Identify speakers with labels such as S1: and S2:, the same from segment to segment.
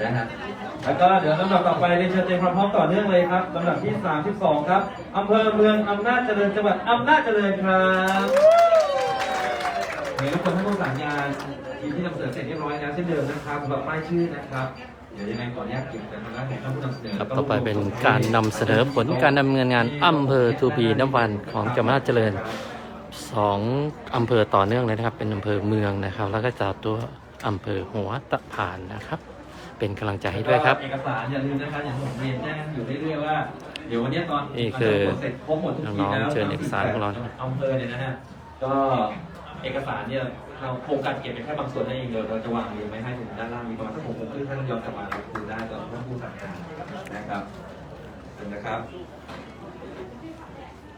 S1: นะฮะแล้วก็เดี๋ยวลำดับต่อไปเรียนเชิญเตรียมความพร้อมต่อเนื่องเลยครับลำดับที่ 32 ครับอำเภอเมืองอำนาจเจริญจังหวัดอำนาจเจริญครับเห็นทุกคนท่านผู้สั่งงาทีมที่นำเสนอเสร็จเรียบร้อยแล้วเช่นเดิมนะครับสำหรับป้ายชื่อนะครับเดี๋ยวยังไงขออนุญาตเก็บแต่ทางด้านของท่านผู้นำเสนอ
S2: ครับต่อไปเป็นการนำเสนอผลการดำเนินงานอำเภอทูพีน้ำวันของจังหวัดเจริญสองอำเภอต่อเนื่องเลยนะครับ เป็นอำเภอเมืองนะครับ แล้วก็จากตัวอำเภอหัวตะพานนะครับ เป็นกำลังใจให้ด้วยครับ
S1: เอกสารอย่าลืมนะครับอย่างที่ผมเรียนแจ้งอยู่เรื่อยๆว่า เดี๋ยววันนี้ตอน
S2: นี่คือ
S1: เสร็จครบหมดทุกที
S2: น้อง
S1: แล้ว
S2: ๆเชิญเอกสารของเรานะครับ
S1: อำเภอเนี่ยนะฮะก็เอกสารเนี่ยเราโครงการเก็บเป็นแค่บางส่วนนั่นเองเดี๋ยวเราจะวางเรียงไว้ให้ถึงด้านล่างมีประมาณสักหกโมงครึ่งท่านย้อนกลับมาเราดูได้ตอนท่านผู้สั่งงานนะครับเห็นนะครับ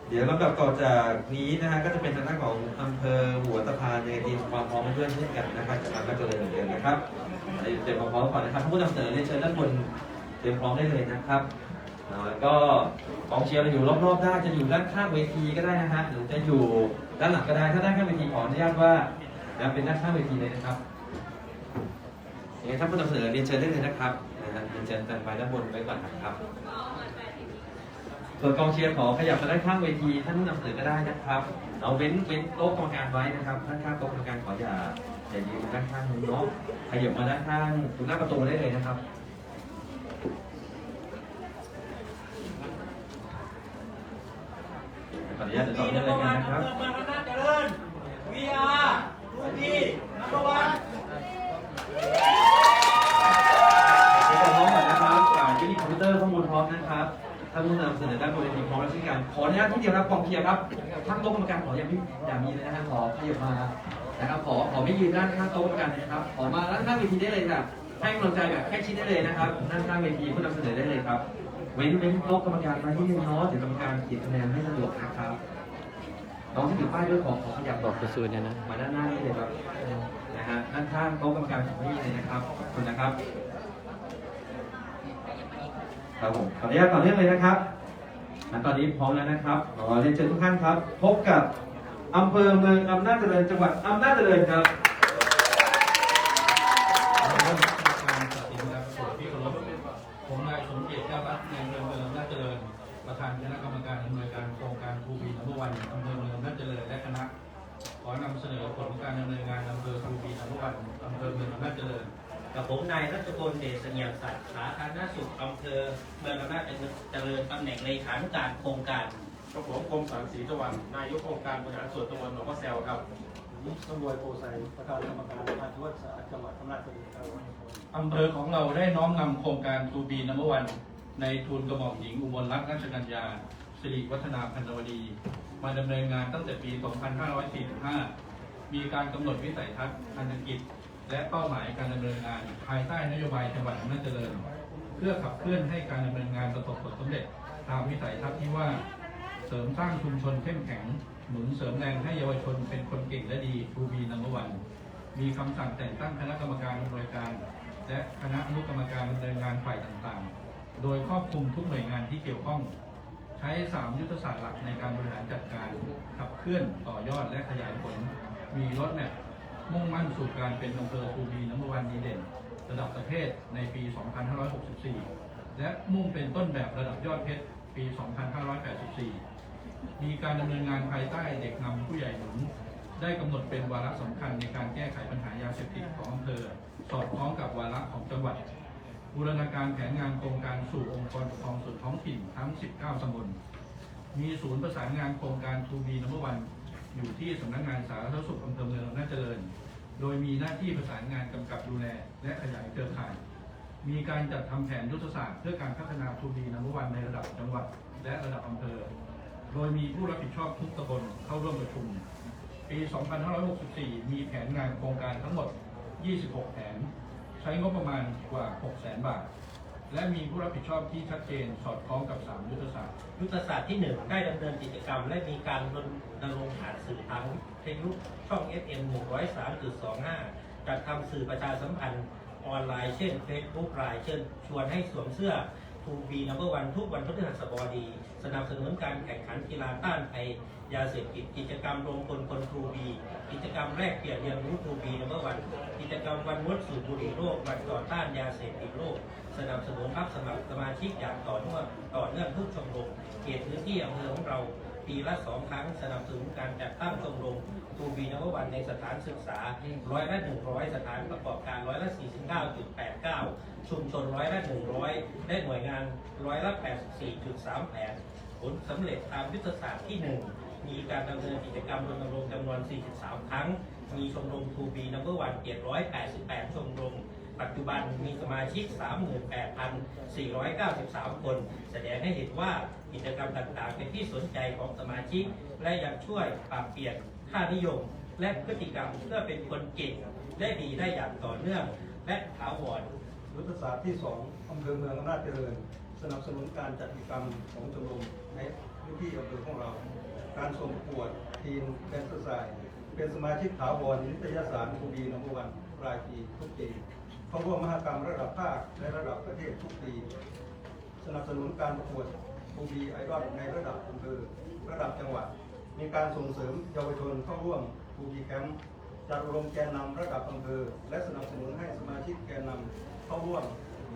S1: เดี๋ยวลำดับต่อจากนี้นะฮะก็จะเป็นทางด้านของอำเภอหัวตะพานในทีมความพร้อมเพื่อนเช่นกันนะครับจากการก็เจริญเหมือนเดิมนะครับ เตรียมความพร้อมก่อนนะครับท่านผู้นำเสนอเรียนเชิญด้านบนเตรียมพร้อมได้เลยนะครับแล้วก็กองเชียร์เราอยู่รอบๆได้จะอยู่ด้านข้างเวทีก็ได้นะฮะหรือจะอยู่ด้านหลังก็ได้ถ้าด้านข้างเวทีขออนุญาตว่านะเป็นด้านข้างเวทีเลยนะครับยังไงท่านผู้นำเสนอเรียนเชิญได้เลยนะครับนะฮะเรียนเชิญแตนไปด้านบนไว้ก่อนนะครับ ส่วนกองเชียร์ขอขยับมาด้านข้างเวทีท่านผู้นำเสนอก็ได้นะครับ เอาเว้นเว้นโต๊ะกรรมการไว้นะครับด้านข้างโต๊ะกรรมการขออย่า อย่ายืนด้านข้างนู้นเนาะขยับมาด้านข้างตรงหน้าประตูได้เลยนะครับขออนุญาตติดต่อเนื่องเลยกันนะครับ
S3: เมืองอำนาจเจริญ VR รูปีนัมเบอร์วัน
S1: เดี๋ยวพร้อมก่อนนะครับอ่าที่นี่คอมพิวเตอร์ข้อมูลพร้อมนะครับท่านผู้นำเสนอด้านบนเวทีพร้อมแล้วเช่นกันขออนุญาตที่เดียวครับกองเชียร์ครับทั้งโต๊ะกรรมการขออย่าไม่อย่ามีเลยนะฮะขอขยับมา นะครับขอขอไม่ยืนด้านข้างโต๊ะกรรมการเลยนะครับ ขอมาด้านข้างเวทีได้เลยครับให้กำลังใจแบบแค่ชิดได้เลยนะครับด้านข้างเวทีผู้นำเสนอได้เลยครับเว้นเว้นโต๊ะกรรมการมาที่นึงเนาะเดี๋ยวกรรมการเขียนคะแนนให้สะดวกนะครับน้องที่ถือป้ายด้วยขอขอขยับ
S2: บอกไปสู่เนี่ยนะ
S1: มาด้านหน้านี่เลยครับนะฮะด้านข้างโต๊ะกรรมการของนี่เลยนะครับขอบคุณนะครับครับผมขออนุญาตต่อเนื่องเลยนะครับงั้นตอนนี้พร้อมแล้วนะครับขอเรียนเชิญทุกท่านครับ พบกับ อำเภอเมืองอำนาจเจริญจังหวัดอำนาจเจริญครับ
S4: ผมนายสมเกียรติแก้วรัตน์ในอำเภอเมืองอำนาจเจริญ ประธานคณะกรรมการอำนวยการโครงการทูบีนัมเบอร์วันอำเภอเมืองอำนาจเจริญและคณะขอนำเสนอผลการดำเนินงานอำเภอทูบีนัมเบอร์วันอำเภอเมืองอำนาจเจริญ
S3: กับผมนายรัชกลเดชเสงี่ยมสัตว์สาธารณสุขอำเภอเมืองอำนาจเจริญตำแหน่งเลขานุการโครงการ
S5: กับผมกรมสารสีตะวันนายกองค์การบริหารส่วนตำบลหนองมะแซวครับ
S6: ผมสมรวยโพไซประธานกรรมการประธานทุกศาสตร์จังหวัดอำนาจเจริญครับ
S4: อำเภอของเราได้น้อมนำโครงการทูบีนัมเบอร์วัน ในทุนกระหม่อมหญิงอุบลรัตนราชกัญญาสิริวัฒนาพันธวดี มาดำเนินงานตั้งแต่ปี 2545 มีการกำหนดวิสัยทัศน์พันธกิจ และเป้าหมายการดำเนินงาน ภายใต้นโยบายจังหวัดอำนาจเจริญ เพื่อขับเคลื่อนให้การดำเนินงานประสบผลสำเร็จตามวิสัยทัศน์ที่ว่า เสริมสร้างชุมชนเข้มแข็ง หนุนเสริมแรงให้เยาวชนเป็นคนเก่งและดีทูบีนัมเบอร์วันมีคำสั่งแต่งตั้งคณะกรรมการดำเนิการ และคณะอนุกรรมการดำเนินงานฝ่ายต่างๆ โดยครอบคลุมทุกหน่วยงานที่เกี่ยวข้อง ใช้ 3 ยุทธศาสตร์หลักในการบริหารจัดการขับเคลื่อนต่อยอดและขยายผล มีรถแมพมุ่งมั่นสู่การเป็นอำเภอทูบีนัมเบอร์วันดีเด่น ระดับประเทศในปี 2564 และมุ่งเป็นต้นแบบระดับยอดเพชรปี 2584 มีการดำเนินงานภายใต้เด็กนำผู้ใหญ่หนุน ได้กำหนดเป็นวาระสำคัญในการแก้ไขปัญหายาเสพติดของอำเภอ สอดคล้องกับวาระของจังหวัด บูรณาการแผนงานโครงการสู่องค์กรปกครองส่วนท้องถิ่นทั้ง 19ตำบล มีศูนย์ประสานงานโครงการทูบีนัมเบอร์วันอยู่ที่สำนักงานสาธารณสุขอำเภอเมืองอำนาจเจริญ โดยมีหน้าที่ประสานงานกำกับดูแล และขยายเครือข่าย มีการจัดทำแผนยุทธศาสตร์เพื่อการพัฒนาทูบีนัมเบอร์วันในระดับจังหวัด และระดับอำเภอ โดยมีผู้รับผิดชอบทุกตำบลเข้าร่วมประชุม ปี 2564 มีแผนงานโครงการทั้งหมด 26 แผน ใช้งบประมาณกว่า 600,000 บาท และมีผู้รับผิดชอบที่ชัดเจนสอดคล้องกับ 3 ยุทธศาสตร์
S3: ยุทธศาสตร์ที่ 1 ได้ดำเนินกิจกรรม และมีการรณรงค์ผ่านสื่อทางวิทยุช่อง FM 103.25 จัดทำสื่อประชาสัมพันธ์ออนไลน์เช่น Facebook ไลน์เช่น ชวนให้สวมเสื้อ ทูบีนัมเบอร์วันทุกวันพฤหัสบดี สนับสนุนการแข่งขันกีฬาต้านภัยยาเสพติดกิจกรรมรวมพลคนทูบีกิจกรรมแรกเปลี่ยนเรียนรู้ทูบีนัมเบอร์วันกิจกรรมวันงดสูบบุหรี่โลกวันต่อต้านยาเสพติดโลกสนับสนุนรับสมัครสมาชิกอย่างต่อเนื่องต่อเนื่องทุกชมรมเขตพื้นที่อำเภอของเราปีละสองครั้งสนับสนุนการจัดตั้งชมรม ทูบีนววันในสถานศึกษาร้อยละหนึ่งร้อยสถานประกอบการร้อยละสี่สิบเก้าจุดแปดเก้าชุมชนร้อยละหนึ่งร้อยได้หน่วยงานร้อยละแปดสิบสี่จุดสามแปดผลสำเร็จตามยุทธศาสตร์ที่หนึ่งมีการดำเนินกิจกรรมรณรงค์จำนวน 43 ครั้ง มีชมรมทูบีนัมเบอร์วัน788 ชมรม ปัจจุบันมีสมาชิก 38,493 คน แสดงให้เห็นว่ากิจกรรมต่างๆ เป็นที่สนใจของสมาชิก และยังช่วยปรับเปลี่ยนค่านิยม และพฤติกรรมเพื่อเป็นคนเก่งและดีได้อย่างต่อเนื่อง และถาวร
S6: ยุทธศาสตร์ที่ 2อำเภอเมืองอำนาจเจริญ สนับสนุนการจัดกิจกรรมของชมรมในพื้นที่อำเภอของเรา การส่งประกวดทีมแดนเซอร์ไซเป็นสมาชิกถาวรนิตยสารทูบีนัมวันรายปีทุกปี เข้าร่วมมหกรรมระดับภาคและระดับประเทศทุกปี สนับสนุนการประกวดทูบีไอดอลในระดับอำเภอระดับจังหวัด มีการส่งเสริมเยาวชนเข้าร่วมทูบีแคมป์จัดอบรมแกนนำระดับอำเภอ และสนับสนุนให้สมาชิกแกนนำเข้าร่วม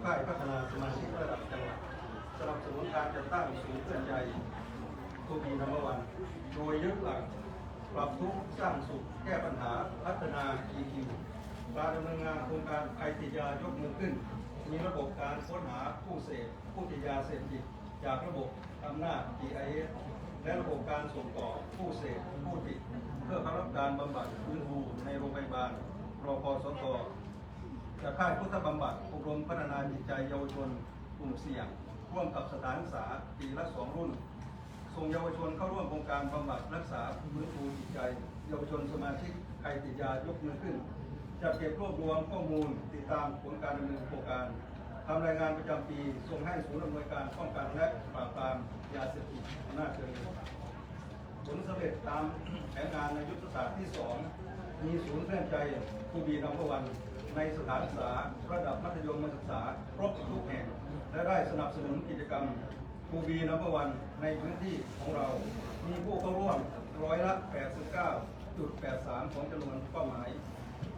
S6: ค่ายพัฒนาสมาชิกระดับจังหวัดสนับสนุนการจัดตั้งศูนย์เคลื่อนใจทูบีนัมเบอร์วัน โดยยึดหลักปรับทุกข์สร้างสุข แก้ปัญหา พัฒนา EQ การดำเนินงานโครงการใครติดยายกมือขึ้น มีระบบการค้นหาผู้เสพผู้ติดยาเสพติดจากระบบอำนาจ GIS และระบบการส่งต่อผู้เสพผู้ติด เพื่อเข้ารับการบำบัดฟื้นฟูในโรงพยาบาลรอพสตจากค่ายพุทธบำบัดอบรมพัฒนาจิตใจเยาวชนกลุ่มเสี่ยง ร่วมกับสถานศึกษาปีละสองรุ่นส่งเยาวชนเข้าร่วมโครงการบำบัดรักษาฟื้นฟูจิตใจ เยาวชนสมาชิกใครติดยายกมือขึ้น จัดเก็บรวบรวมข้อมูลติดตามผลการดำเนินโครงการทำรายงานประจำปีส่งให้ศูนย์อำนวยการป้องกันและปราบปรามยาเสพติดอำนาจเจริญผลสำเร็จตามแผนงานในยุทธศาสตร์ที่ 2 มีศูนย์เคลื่อนใจผู้บีนัมเบอร์วันในสถานศึกษาระดับมัธยมศึกษาครบทุกแห่ง และได้สนับสนุนกิจกรรมทูบีนับอร์วันในพื้นที่ของเรา มีผู้เข้าร่วมร้อยละ 89.83 ของจำนวนเป้าหมาย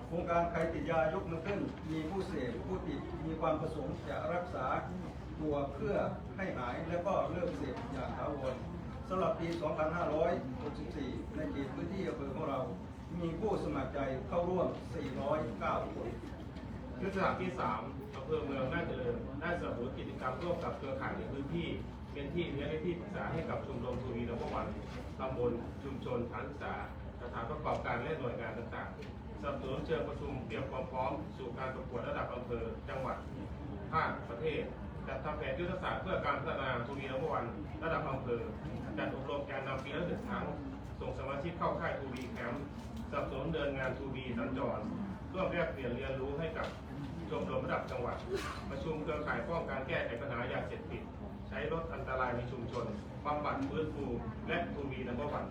S6: โครงการใครติดยายกมือขึ้น มีผู้เสพผู้ติดมีความประสงค์จะรักษาตัวเพื่อให้หายและก็เลิกเสพอย่างถาวรสำหรับปี 2564 ในเขตพื้นที่อำเภอของเรา มีผู้สมัครใจเข้าร่วม 409 คน
S5: ยุทธศาสตร์ที่ 3อำเภอเมืองน่าเจริญได้สนับสนุนกิจกรรมร่วมกับเครือข่ายในพื้นที่ เป็นที่เลี้ยงและที่ปรึกษาให้กับชมรมทูรีนัมวันตำบลชุมชนสถานศึกษาสถานประกอบการและหน่วยงานต่างๆ สนับสนุนเชิญประชุมเตรียมความพร้อมสู่การประกวดระดับอำเภอจังหวัดภาคประเทศจัดทำแผนยุทธศาสตร์เพื่อการพัฒนาทูรีนัมเบอร์วันระดับอำเภอจัดอบรมแกนนำปีละหนึ่งครั้งส่งสมาชิกเข้าค่ายทูบีแคมป์สนับสนุนเดินงานทูบีสัญจรร่วมแลกเปลี่ยนเรียนรู้ให้กับชมรมระดับจังหวัด ประชุมเครือข่ายป้องกันแก้ไขปัญหายาเสพติด ใช้ลดอันตรายในชุมชนบำบัดฟื้นฟูและทูบีนัมเบอร์วัน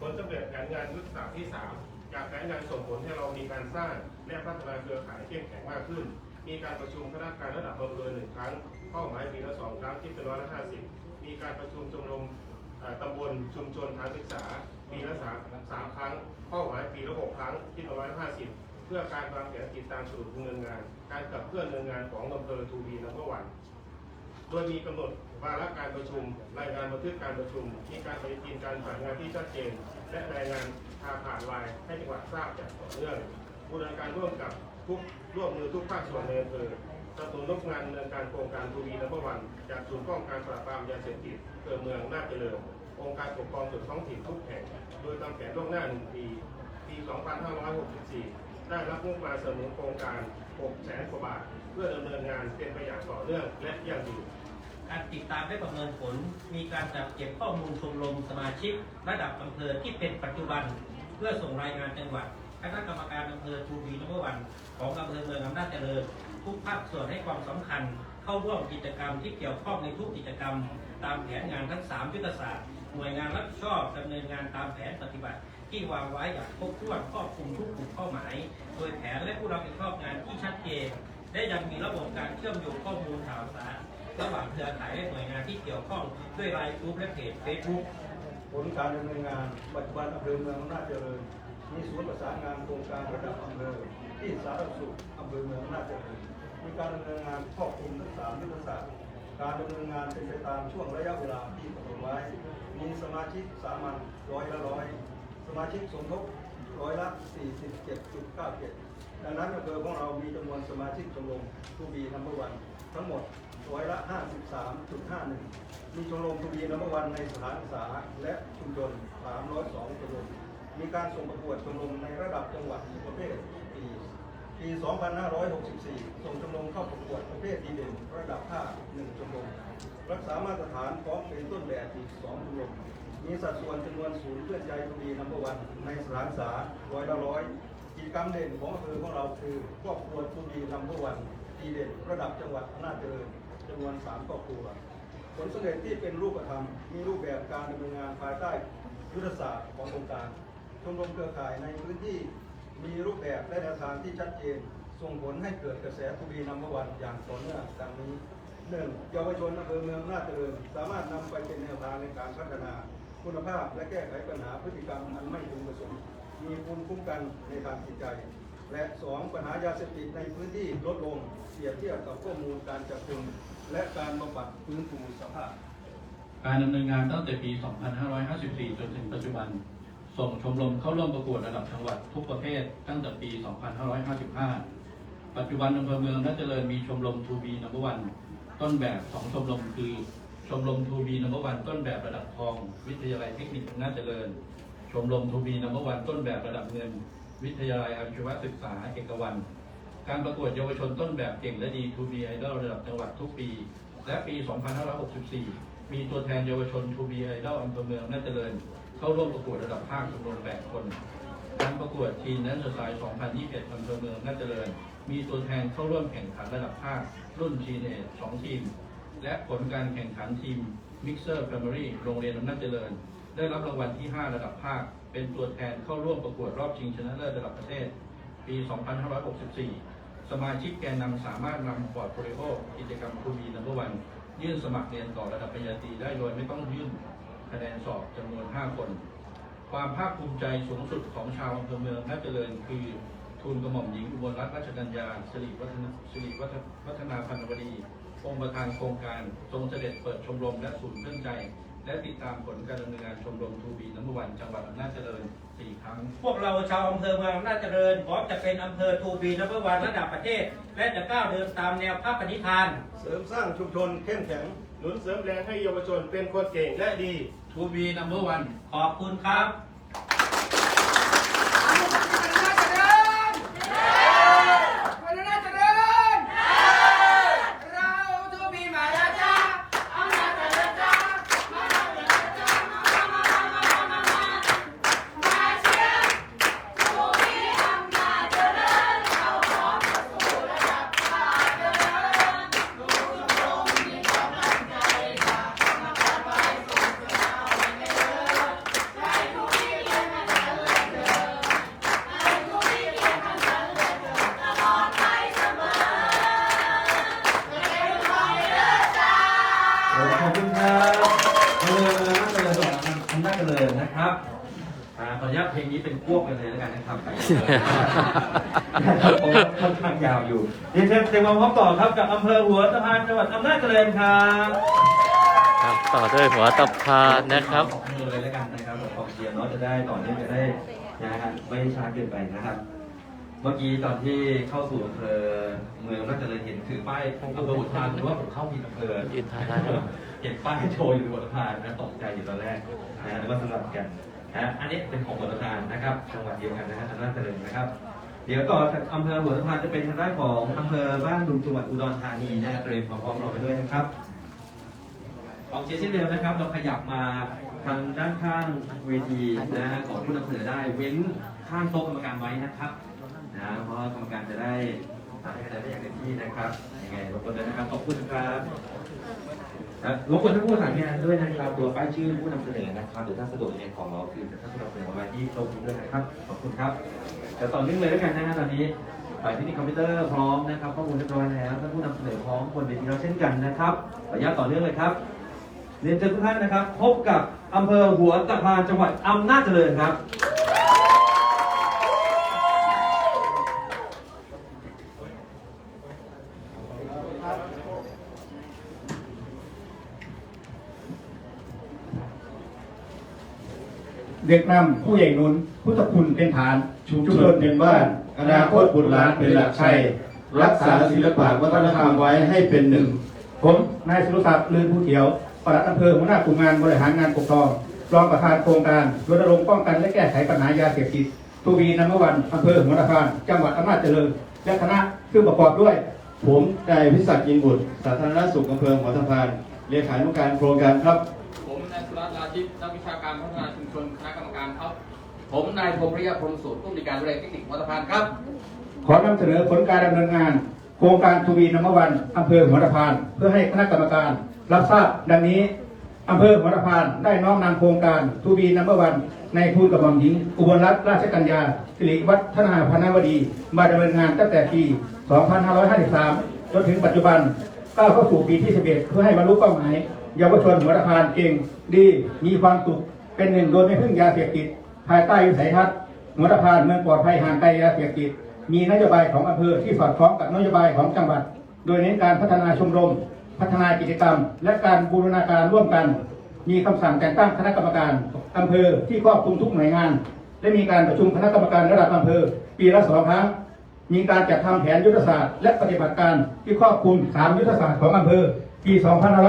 S5: ผลสำเร็จแผนงานยุทธศาสตร์ที่ 3 จากแผนงานส่งผลให้เรามีการสร้างและพัฒนาเครือข่ายเข้มแข็งมากขึ้น มีการประชุมคณะกรรมการระดับอำเภอหนึ่งครั้ง เป้าหมายปีละสองครั้งที่เป็นร้อยละห้าสิบมีการประชุมชมรมตำบลชุมชนทางศึกษา ปีละสามสามครั้ง เป้าหมายปีละหกครั้งที่ประมาณห้าสิบเพื่อการวางแผนติดตามสู่ดำเนินงาน การขับเคลื่อนดำเนินงานของอำเภอทูบีนัมเบอร์วัน โดยมีกำหนดวาระการประชุม รายงานบันทึกการประชุม มีการปฏิทินการผ่านงานที่ชัดเจน และรายงานทางผ่านไลน์ให้จังหวัดทราบอย่างต่อเนื่องบูรณาการร่วมกับทุกร่วมมือทุกภาคส่วนในอำเภอสนับสนุนงานดำเนินการโครงการทูบีนับอร์วัน จากศูนย์ป้องกันปราบปรามยาเสพติดอำเภอเมืองน่าจเจริญองค์การปกครองส่วนท้องถิ่นทุกแห่ง โดยตามแผนล่วงหน้า 1 ปี ปี 2564 ได้รับงบประมาณสนับสนุนโครงการ 6 แสนกว่าบาท เพื่อดำเนินงานเป็นไปอย่างต่อเนื่องและยั่งยืน
S3: การติดตามและประเมินผล มีการจัดเก็บข้อมูลชมรมสมาชิก ระดับอำเภอที่เป็นปัจจุบัน เพื่อส่งรายงานจังหวัดคณะกรรมการอำเภอทูบีนัมวัน ของอำเภอเมืองอำนาจเจริญทุกภาคส่วนให้ความสำคัญ เข้าร่วมกิจกรรมที่เกี่ยวข้องในทุกกิจกรรม ตามแผนงานทั้ง 3 ยุทธศาสตร์ หน่วยงานรับผิดชอบดำเนินงานตามแผนปฏิบัติ ที่วางไว้อย่างครบถ้วนครอบคลุมทุกกลุ่มเป้าหมาย โดยแผนและผู้รับผิดชอบงานที่ชัดเจนและยังมีระบบการเชื่อมโยงข้อมูลข่าวสาร ระหว่างเครือข่ายและหน่วยงานที่เกี่ยวข้องด้วยไลน์กรุ๊ปและเพจเฟซบุ๊ก
S6: ผลการดำเนินงานปัจจุบันอำเภอเมืองอำนาจเจริญ มีศูนย์ประสานงานโครงการระดับอำเภอที่สาธารณสุขอำเภอเมืองอำนาจเจริญมีการดำเนินงานครอบคลุมทั้งสามยุทธศาสตร์การดำเนินงานเป็นไปตามช่วงระยะเวลาที่กำหนดไว้ มีสมาชิกสามัญร้อยละร้อยสมาชิกสมทบร้อยละ 47.97ดังนั้นอำเภอของเรามีจำนวนสมาชิกชมรมทูบีนัมเบอร์วันทั้งหมด ร้อยละ 53.51 มีชมรมทูบีนัมเบอร์วันในสถานศึกษาและชุมชน 302ชมรมมีการส่งประกวดชมรมในระดับจังหวัดประเภทปี ปี 2564 ส่งชมรมเข้าประกวดประเภทดีเด่นระดับภาค1ชมรม รักษามาตรฐานพร้อมเป็นต้นแบบอีก2ชมรม มีสัดส่วนจำนวนศูนย์เพื่อนใจทูบีนัมเบอร์วันในสถานศึกษาร้อยละร้อยกิจกรรมเด่นของอำเภอของเราคือครอบครัวทูบีนัมเบอร์วันดีเด่นระดับจังหวัดอำนาจเจริญ จำนวน3ครอบครัว ผลสำเร็จที่เป็นรูปธรรม มีรูปแบบการดำเนินงานภายใต้ยุทธศาสตร์ขององค์การชมรมเครือข่ายในพื้นที่มีรูปแบบและแนวทางที่ชัดเจน ส่งผลให้เกิดกระแสทูบีนัมเบอร์วันอย่างต่อเนื่องดังนี้หนึ่งเยาวชนอำเภอเมืองอำนาจเจริญ สามารถนำไปเป็นแนวทางในการพัฒนา คุณภาพและแก้ไขปัญหาพฤติกรรมอันไม่พึงประสงค์มีภูมิคุ้มกันในทางจิตใจ และสองปัญหายาเสพติดในพื้นที่ลดลงเปรียบเทียบกับข้อมูลการจับกลุ่ม และการบำบัดฟื้นฟูสภาพ
S4: การดำเนินงานตั้งแต่ปี 2554 จนถึงปัจจุบัน ส่งชมรมเข้าร่วมประกวดระดับจังหวัดทุกประเภทตั้งแต่ปี 2555 ปัจจุบันอำเภอเมืองน่าเจริญมีชมรมทูบีนัมเบอร์วันต้นแบบสองชมรมคือชมรมทูบีนัมเบอร์วันต้นแบบระดับทอง วิทยาลัยเทคนิคอำนาจเจริญ ชมรมทูบีนัมเบอร์วันต้นแบบระดับเงิน วิทยาลัยอาชีวศึกษาเอกวัน การประกวดเยาวชนต้นแบบเก่งและดีทูบีไอดอลระดับจังหวัดทุกปี และปี 2564 มีตัวแทนเยาวชนทูบีไอดอลอำเภอเมืองน่าเจริญ เข้าร่วมประกวดระดับภาคจำนวน8คนการประกวดทีนนันเดอร์ไซด์2021 อำเภอเมืองน่าเจริญ มีตัวแทนเข้าร่วมแข่งขันระดับภาค รุ่นทีเนจ2ทีม และผลการแข่งขันทีมมิกเซอร์ r พ m ม r y โรงเรียนอำนาจเจริญ ได้รับรางวัลที่ 5 ระดับภาค เป็นตัวแทนเข้าร่วมประกวดรอบชิงชนะเลิศระดับประเทศ ปี 2564 สมาชิกแกนนำสามารถนำพอร์ตโฟลิโอกิจกรรมทูบีนัมเบอร์วันยื่นสมัครเรียนต่อระดับปริญญาตรีได้โดยไม่ต้องยื่นคะแนนสอบจำนวน 5 คน ความภาคภูมิใจสูงสุดของชาวอำเภอเมืองน่าเจริญคือทูลกระหม่อมหญิงอุบลรัตนราชกัญญาสิริวัฒนสิริวัฒนวัฒนาพันวดีองค์ประธานโครงการทรงเสด็จเปิดชมรมและศูนย์เพื่อนใจ และติดตามผลการดำเนินงานชมรมทูบีน้ำวันจังหวัดอำนาจเจริญ 4 ครั้ง
S3: พวกเราชาวอำเภอเมืองอำนาจเจริญพร้อมจะเป็นอำเภอทูบีนับวันระดับประเทศ และจะก้าวเดินตามแนวพระปณิธาน
S6: เสริมสร้างชุมชนเข้มแข็ง
S5: หนุนเสริมแรงให้เยาวชนเป็นคนเก่งและดี
S4: ทูบีนัมเบอร์วัน
S3: ขอบคุณครับ
S1: เออน่าจะเลยสำหรับน่าจะเลยนะครับอ่าขออนุญาตเพลงนี้เป็นควบกันเลยแล้วกันนะครับเพราะว่าค่อนข้างยาวอยู่เรียนเชิญเตรียมความพร้อมต่อครับกับอำเภอหัวสะพานจังหวัดอำนาจเจริญครับ
S2: ครับต่อด้วยหัวตะพานนะครับ
S1: ขอบคุณเลยแล้วกันนะครับขอบเชียร์เนาะจะได้ต่อเนื่องจะได้นะฮะไม่ช้าเกินไปนะครับ เมื่อกี้ตอนที่เข้าสู่อำเภอเมืองน่าจะเลยเห็นถือป้ายอำเภอหัวสะพานหรือว่าผมเข้าผิดอำเภอ
S2: อินทารา
S1: เห็นป้ายโชว์อยู่หัวสะพานนะตกใจอยู่ตอนแรกนะแล้วก็สลับกันนะอันนี้เป็นของหัวสะพานนะครับจังหวัดเดียวกันนะฮะอำนาจเจริญนะครับ เดี๋ยวต่อจากอำเภอหัวสะพานจะเป็นทางด้านของอำเภอบ้านดุงจังหวัดอุดรธานีนะเตรียมความพร้อมเราไปด้วยนะครับออกเชียร์เช่นเดิมนะครับ เราขยับมาทางด้านข้างเวทีนะฮะของผู้นำเสนอได้เว้นข้างโต๊ะกรรมการไว้นะครับนะเพราะว่ากรรมการจะได้ทำให้คะแนนได้อย่างเต็มที่นะครับยังไงรบกวนด้วยนะครับขอบคุณครับ นะรบกวนท่านผู้ประสานงานด้วยนะครับ ตัวป้ายชื่อผู้นำเสนอนะครับหรือถ้าสะดวกในของเราคือท่านผู้นำเสนอมาที่โต๊ะนี้ด้วยนะครับ ขอบคุณครับเดี๋ยวต่อเนื่องเลยแล้วกันนะฮะตอนนี้ฝ่ายเทคนิคคอมพิวเตอร์พร้อมนะครับข้อมูลเรียบร้อยแล้วท่านผู้นำเสนอพร้อมบนเวทีเราเช่นกันนะครับขออนุญาตต่อเนื่องเลยครับ เรียนเชิญทุกท่านนะครับ พบกับอำเภอหัวตะพานจังหวัดอำนาจเจริญครับ
S7: เด็กนำผู้ใหญ่หนุนพุทธคุณเป็นฐาน
S8: ชุมชนเป็นบ้านอนาคตบุตรหลานเป็นหลักชัยรักษาศิลปะวัฒนธรรมไว้ให้เป็นหนึ่ง
S7: ผมนายสุรศักดิ์ลืนผู้เขียวปลัดอำเภอหัวหน้ากลุ่มงานบริหารงานปกครองรองประธานโครงการรณรงค์ป้องกันและแก้ไขปัญหายาเสพติดทูบีนัมวันอำเภอหัวตะพานจังหวัดอำนาจเจริญและคณะซึ่งประกอบด้วย
S8: ผมนายพิศักดิ์อินบุตร สาธารณสุขอำเภอหัวตะพานเลขานุการโครงการครับ
S9: ผมนายสุรัตน์ลาจิตนักวิชาการพัฒนา คณะกรรมการครับ ผมนายพรมริยาพรมสูตรผู้อำนการดูแลเทคนิควัฒนพันครับ
S7: ขอนำเสนอผลการดำเนินงาน โครงการทูบีนัมวันอำเภอหัวตะพาน เพื่อให้คณะกรรมการรับทราบดังนี้อำเภอหัวตะพานได้น้อมนำโครงการทูบีนัมวันในทุนกระหม่อมหญิง อุบลรัตนราชกัญญาสิริวัฒนาพนาวดี มาดำเนินงานตั้งแต่ปี 2553 จนถึงปัจจุบันก้าวเข้าสู่ปีที่ 11 เพื่อให้บรรลุเป้าหมายเยาวชนหัวตะพานเก่งดีมีความสุข เป็นหนึ่งโดยไม่พึ่งยาเสพติด ภายใต้วิสัยทัศน์หัวตะพานเมืองปลอดภัยห่างไกลยาเสพติด มีนโยบายของอำเภอที่สอดคล้องกับนโยบายของจังหวัด โดยเน้นการพัฒนาชมรม พัฒนากิจกรรม และการบูรณาการร่วมกัน มีคำสั่งแต่งตั้งคณะกรรมการอำเภอที่ครอบคลุมทุกหน่วยงาน และมีการประชุมคณะกรรมการระดับอำเภอ ปีละสองครั้งมีการจัดทำแผนยุทธศาสตร์และปฏิบัติการที่ครอบคลุม 3 ยุทธศาสตร์ของอำเภอ ปี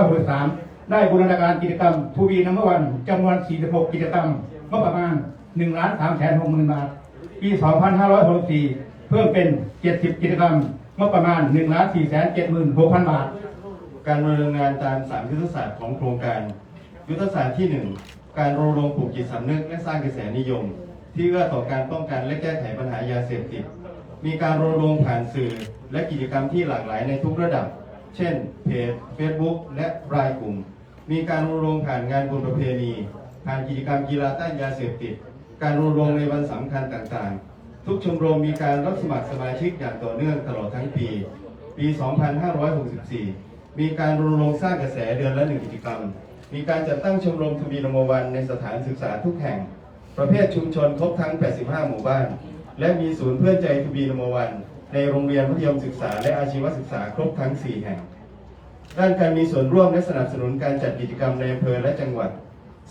S7: 2563 ได้บูรณาการกิจกรรมทูบีนัมวันจำนวน 46 กิจกรรมงบประมาณ1ล้าน3แสน6หมื่นบาท ปี 2564 เพิ่มเป็น 70 กิจกรรมงบประมาณ1ล้าน4แสน7หมื่น6พันบาท
S8: การดำเนินงานตามสามยุทธศาสตร์ของโครงการ ยุทธศาสตร์ที่ 1 การรณรงค์ปลูกจิตสำนึกและสร้างกระแสนิยม ที่เอื้อต่อการป้องกันและแก้ไขปัญหายาเสพติด มีการรณรงค์ผ่านสื่อและกิจกรรมที่หลากหลายในทุกระดับ เช่น เพจ Facebook และรายกลุ่ม มีการรณรงค์ผ่านงานบุญประเพณีผ่านกิจกรรมกีฬาต้านยาเสพติด การรณรงค์ในวันสำคัญต่างๆ ทุกชมรมมีการรับสมัครสมาชิกอย่างต่อเนื่องตลอดทั้งปี ปี 2564 มีการรณรงค์สร้างกระแสเดือนละหนึ่งกิจกรรม มีการจัดตั้งชมรมทวีนมวันในสถานศึกษาทุกแห่ง ประเภทชุมชนครบทั้ง 85 หมู่บ้าน และมีศูนย์เพื่อนใจทวีนมวันในโรงเรียนมัธยมศึกษาและอาชีวศึกษาครบทั้ง 4 แห่ง ด้านการมีส่วนร่วมและสนับสนุนการจัดกิจกรรมในอำเภอและจังหวัด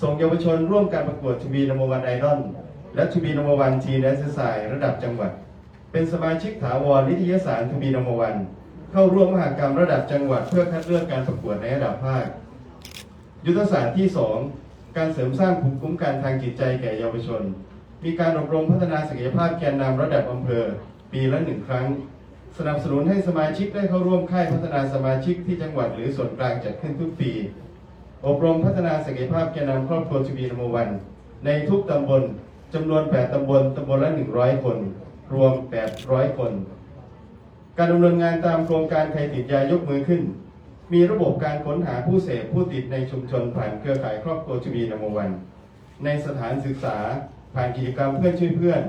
S8: ส่งเยาวชนร่วมการประกวดทวีนมวันไอดอลและทวีนมวันทีแดนซ์ไซระดับจังหวัด เป็นสมาชิกถาวรนิตยสารทวีนมวันเข้าร่วมมหากรรมระดับจังหวัด เพื่อคัดเลือกการประกวดในระดับภาค ยุทธศาสตร์ที่ 2 การเสริมสร้างภูมิคุ้มกันทางจิตใจแก่เยาวชน มีการอบรมพัฒนาศักยภาพแกนนำระดับอำเภอ ปีละหนึ่งครั้ง นับสนุนให้สมาชิกได้เข้าร่วมค่ายพัฒนาสมาชิกที่จังหวัดหรือส่วนกลางจัดขึ้นทุกปี อบรมพัฒนาศักยภาพแกนนำครอบครัวทวีนมวัน ในทุกตำบลจำนวน 8 ตำบลตำบลละ 100 คน รวม 800 คน การดำเนินงานตามโครงการใครติดยายกมือขึ้น มีระบบการค้นหาผู้เสพผู้ติดในชุมชนผ่านเครือข่ายครอบครัวทวีนมวัน ในสถานศึกษาผ่านกิจกรรมเพื่อนช่วยเพื่อน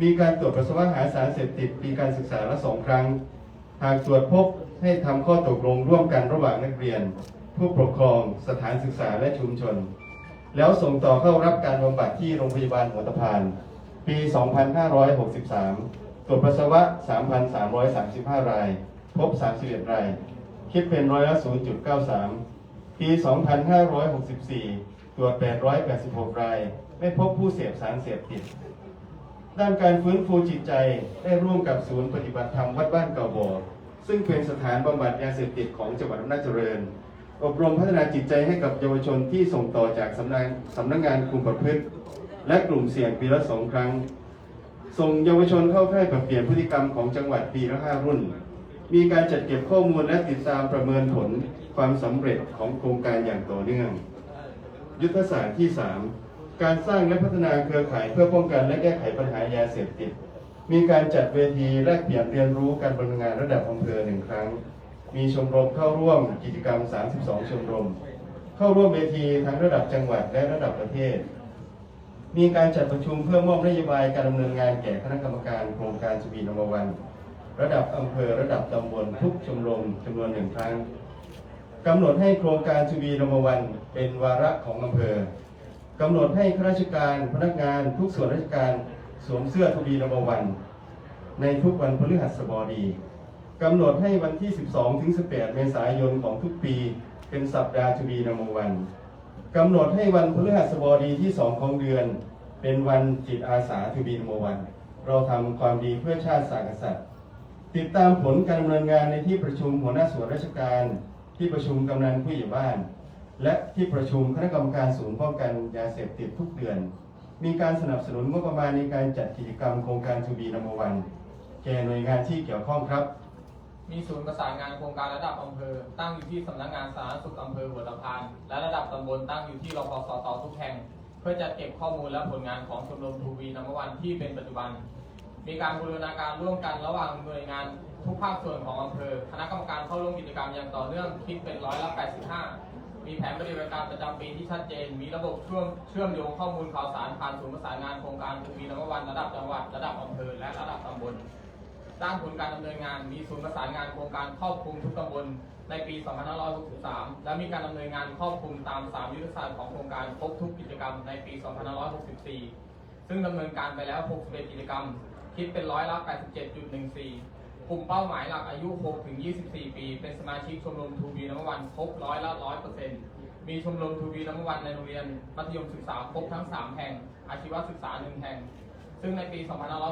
S8: มีการตรวจปัสสาวะหาสารเสพติดปีการศึกษาละสองครั้ง หากตรวจพบให้ทำข้อตกลงร่วมกันระหว่างนักเรียน ผู้ปกครองสถานศึกษาและชุมชน แล้วส่งต่อเข้ารับการบำบัดที่โรงพยาบาลหัวตะพาน ปี 2563 ตรวจปัสสาวะ 3,335 ราย พบ 31 ราย คิดเป็นร้อยละ 0.93 ปี 2564 ตรวจ 886 ราย ไม่พบผู้เสพสารเสพติด ด้านการฟื้นฟูจิตใจได้ร่วมกับศูนย์ปฏิบัติธรรมวัดบ้านเก่าบ่อซึ่งเป็นสถานบำบัดยาเสพติดของจังหวัดอำนาจเจริญ อบรมพัฒนาจิตใจให้กับเยาวชนที่ส่งต่อจากสำนักสำนักงานคุมประพฤติ และกลุ่มเสี่ยงปีละสองครั้ง ส่งเยาวชนเข้าค่ายปรับเปลี่ยนพฤติกรรมของจังหวัดปีละห้ารุ่น มีการจัดเก็บข้อมูลและติดตามประเมินผลความสำเร็จของโครงการอย่างต่อเนื่อง ยุทธศาสตร์ที่ 3 การสร้างและพัฒนาเครือข่ายเพื่อป้องกันและแก้ไขปัญหายาเสพติด มีการจัดเวทีแลกเปลี่ยนเรียนรู้การบริงานระดับอำเภอหนึ่งครั้ง มีชมรมเข้าร่วมกิจกรรม 32 ชมรม เข้าร่วมเวทีทั้งระดับจังหวัดและระดับประเทศ มีการจัดประชุมเพื่อมอบนโยบายการดำเนินงานแก่คณะกรรมการโครงการสุบีนมวัน ระดับอำเภอระดับตำบลทุกชมรมจำนวนหนึ่งครั้งกำหนดให้โครงการทูบีนมวันเป็นวาระของอำเภอ กำหนดให้ข้าราชการพนักงานทุกส่วนราชการสวมเสื้อทบีนมวัน ในทุกวันพฤหัสบดีกำหนดให้วันที่ 12 ถึง 18 เมษายนของทุกปี เป็นสัปดาห์ทบีนมวันกำหนดให้วันพฤหัสบดีที่ 2 ของเดือน เป็นวันจิตอาสาทบีนมวัน เราทำความดีเพื่อชาติศาสตร์กษัตริย์ ติดตามผลการดำเนินงานในที่ประชุมหัวหน้าส่วนราชการ ที่ประชุมกำนันผู้ใหญ่บ้าน และที่ประชุมคณะกรรมการศูนย์ป้องกันยาเสพติดทุกเดือน มีการสนับสนุนงบประมาณในการจัดกิจกรรมโครงการทูบีนมวันแก่หน่วยงานที่เกี่ยวข้องครับ
S10: มีศูนย์ประสานงานโครงการระดับอำเภอ ตั้งอยู่ที่สำนักงานสาธารณสุขอำเภอหัวตะพานและระดับตำบลตั้งอยู่ที่รพสตทุกแห่ง เพื่อจัดเก็บข้อมูลและผลงานของชมรมทูวีนัมวันที่เป็นปัจจุบัน มีการบูรณาการร่วมกันระหว่างหน่วยงานทุกภาคส่วนของอำเภอ คณะกรรมการเข้าร่วมกิจกรรมอย่างต่อเนื่องคิดเป็นร้อยละ85 มีแผนปฏิบัติการประจำปีที่ชัดเจน มีระบบเชื่อมเชื่อมโยงข้อมูลข่าวสารผ่านศูนย์ประสานงานโครงการทูวีนัมวันระดับจังหวัดระดับอำเภอและระดับตำบลด้านผลการดำเนินงาน มีศูนย์ประสานงานโครงการครอบคลุมทุกตำบลในปี 2563 และมีการดำเนินงานครอบคลุมตาม 3 ยุทธศาสตร์ของโครงการครบทุกกิจกรรมในปี 2564 ซึ่งดำเนินการไปแล้ว 61 กิจกรรม คิดเป็นร้อยละ 87.14 กลุ่มเป้าหมายหลักอายุ 6 ถึง 24 ปี เป็นสมาชิกชมรมทูบีน้ำวันครบร้อยละ100%มีชมรมทูบีน้ำวันในโรงเรียนมัธยมศึกษาครบทั้ง 3 แห่ง อาชีวศึกษา 1 แห่ง ซึ่งในปี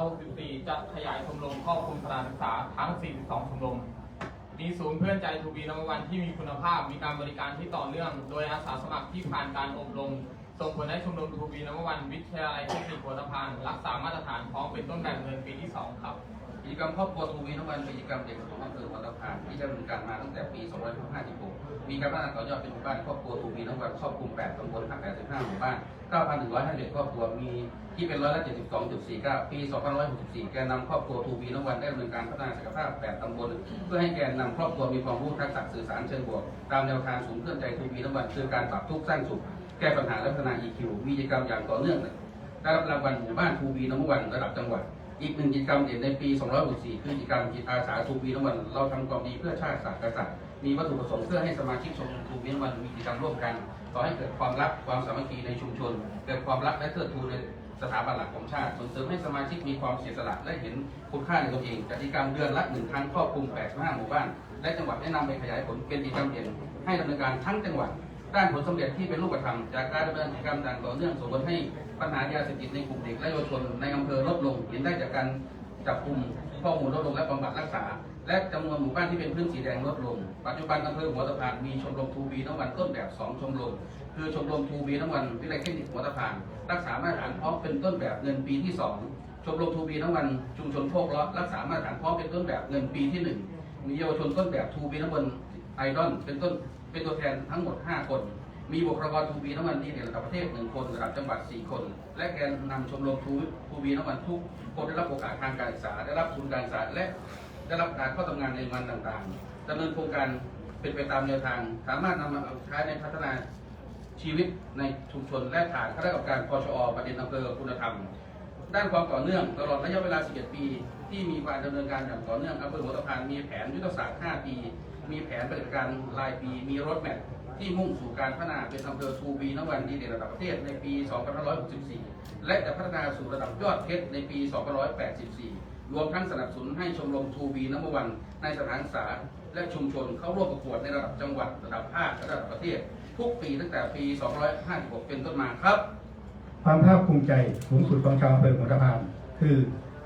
S10: 2564 จะขยายชมรมครอบคลุมสถานศึกษาทั้ง 42 ชมรม มีศูนย์เพื่อนใจทูบีนัมวันที่มีคุณภาพ มีการบริการที่ต่อเนื่อง โดยอาสาสมัครที่ผ่านการอบรมส่งผลให้ชมรมทูบีนัมวันวิทยาลัยเทคนิคหัวตะพานรักษามาตรฐานพร้อมเป็นต้นแบบเงินปีที่ 2 ครับ
S9: กิจกรรมครอบครัวทูวีน้ำมันเป็นกิจกรรมเด็กของอำเภอวัดตะพานที่ดำเนินการมาตั้งแต่ปี 2556 มีการพัฒนาต่อยอดเป็นหมู่บ้านครอบครัวทูวีน้ำมันครอบคลุม 8ตำบล85หมู่บ้าน 9,151 ครอบครัว มีที่เป็นร้อยละ72.49 ปี 2564 แกนนำครอบครัวทูวีน้ำวันได้ดำเนินการพัฒนาศักยภาพ 8ตำบล เพื่อให้แกนนำครอบครัวมีความรู้ทักษะสื่อสารเชิงบวก ตามแนวทางศูนย์เพื่อนใจทูวีน้ำวันคือการปรับทุกข์สร้างสุข แก้ปัญหาและพัฒนา EQ มีกิจกรรมอย่างต่อเนื่องได้รับรางวัลหมู่บ้านทูบีน้ำวันระดับจังหวัด อีกหนึ่งกิจกรรมเด่นในปี 264 คือกิจกรรมจิตอาสาทูบีน้ำวัน เราทำความดีเพื่อชาติศาสตร์กษัตริย์ มีวัตถุประสงค์เพื่อให้สมาชิกชมรมทูบีน้ำวันมีกิจกรรมร่วมกันก่อให้เกิดความรักความสามัคคีในชุมชน เกิดความรักและเทิดทูนในสถาบันหลักของชาติส่งเสริมให้สมาชิกมีความเสียสละและเห็นคุณค่าในตนเองกิจกรรมเดือนละหนึ่งครั้งครอบคลุม 85 หมู่บ้าน และจังหวัดแนะนำไปขยายผลเป็นกิจกรรมเด่นให้ดำเนินการทั้งจังหวัด ด้านผลสำเร็จที่เป็นรูปธรรมจากการดำเนินกิจกรรมต่างต่อเนื่องส่งผลให้ปัญหายาเสพติดในกลุ่มเด็กและเยาวชนในอำเภอลดลงเห็นได้จากการจับกลุ่มข้อมูลลดลงและบำบัดรักษา และจำนวนหมู่บ้านที่เป็นพื้นสีแดงลดลง ปัจจุบันอำเภอหัวตะพานมีชมรมทูบีน้ำวันต้นแบบ 2 ชมรม คือชมรมทูบีน้ำวันวิทยาเทคนิคหัวตะพานรักษามาตรฐานพร้อมเป็นต้นแบบเงินปีที่ 2 ชมรมทูบีน้ำวันชุมชนโคกเลาะรักษามาตรฐานพร้อมเป็นต้นแบบเงินปีที่ 1 มีเยาวชนต้นแบบทูบีน้ำวันไอดอลเป็นต้น เป็นตัวแทนทั้งหมด 5 คน มีบุคลากรทูบีน้ำมันดีเด่นระดับประเทศหนึ่งคนระดับจังหวัดสี่คน และแกนนำชมรมทูทูบีน้ำมันทุกคนได้รับโอกาสทางการศึกษา ได้รับทุนการศึกษาและได้รับการเข้าทำงานในวันต่างๆดำเนินโครงการเป็นไปตามแนวทาง สามารถนำมาใช้ในพัฒนาชีวิตในชุมชนและผ่านคณะกรรมการพชอประเด็นอำเภอคุณธรรม ด้านความต่อเนื่องตลอดระยะเวลา 11 ปี ที่มีการดำเนินการอย่างต่อเนื่องอำเภอหัวตะพานมีแผนยุทธศาสตร์ 5 ปี มีแผนปฏิบัติการรายปี มีรถแมพที่มุ่งสู่การพัฒนาเป็นอำเภอทูบีนวันดีเด่นระดับประเทศในปี 2564 และจะพัฒนาสู่ระดับยอดเพชรในปี 2584 รวมทั้งสนับสนุนให้ชมรมทูบีนัมวันในสถานศึกษาและชุมชนเข้าร่วมประกวดในระดับจังหวัดระดับภาคและระดับประเทศ ทุกปีตั้งแต่ปี 2556 เป็นต้นมาครับ
S7: ความภาคภูมิใจสูงสุดของชาวอำเภอหัวตะพาน คือ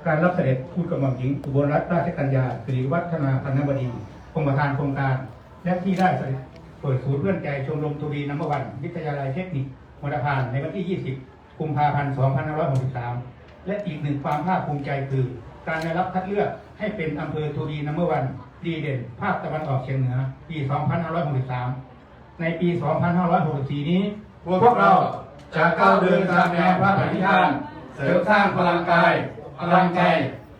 S7: การรับเสด็จทูตกระหม่อมหญิงอุบลรัตนราชกัญญาสิริวัฒนาพันนบดี องค์ประธานโครงการ และที่ได้เปิดศูนย์เพื่อนใจชมรมทูบีน้ำวันวิทยาลัยเทคนิคหัวตะพานในวันที่ 20 กุมภาพันธ์ 2563 และอีกหนึ่งความภาคภูมิใจคือ การได้รับคัดเลือกให้เป็นอำเภอทูบีน้ำวันดีเด่น ภาคตะวันออกเฉียงเหนือ ปี 2563 ในปี 2564 นี้ พวกเราจะก้าวเดินตามแนวพระปฏิญาณเสริมสร้างพลังกาย พลังใจ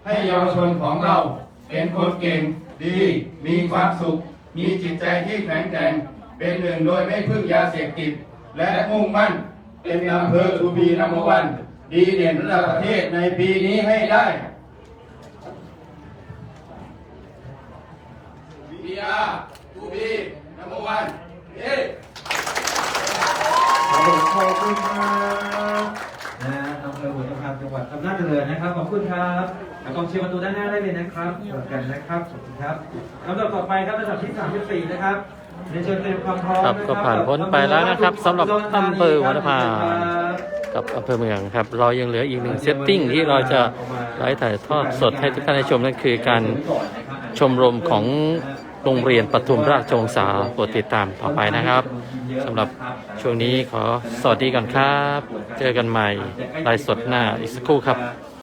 S7: ให้เยาวชนของเราเป็นคนเก่ง ดี มีความสุข มีจิตใจที่แข็งแกร่ง เป็นหนึ่งโดยไม่พึ่งยาเสพติด และมุ่งมั่น เป็นอำเภอทูบีนัมวัน ดีเด่นระดับประเทศในปีนี้ให้ได้
S4: are to be number one เย้
S1: ขอบคุณขอบคุณครับานจังหวัดอำนาจเจริญนะครับ ขอบคุณครับแล้วกองเชียร์ประตูด้านหน้าได้เลยนะครับเหมือนกันนะครับ ขอบคุณครับลำดับต่อไปครับระดับที่34นะครับในเชิญเตรียมความพร้อม
S2: ครับก็ผ่านพ้นไปแล้วนะครับสำหรับอำเภอหัวตะพากับอำเภอเมืองครับ เรายังเหลืออีกหนึ่งเซตติ้งที่เราจะไลฟ์ถ่ายทอดสดให้ทุกท่านได้ชมนั่นคือการชมรมของโรงเรียนปทุมราชวงศาโปรดติดตามต่อไปนะครับ สำหรับช่วงนี้ขอสวัสดีก่อนครับ เจอกันใหม่ไลฟ์สดหน้าอีกสักครู่ครับ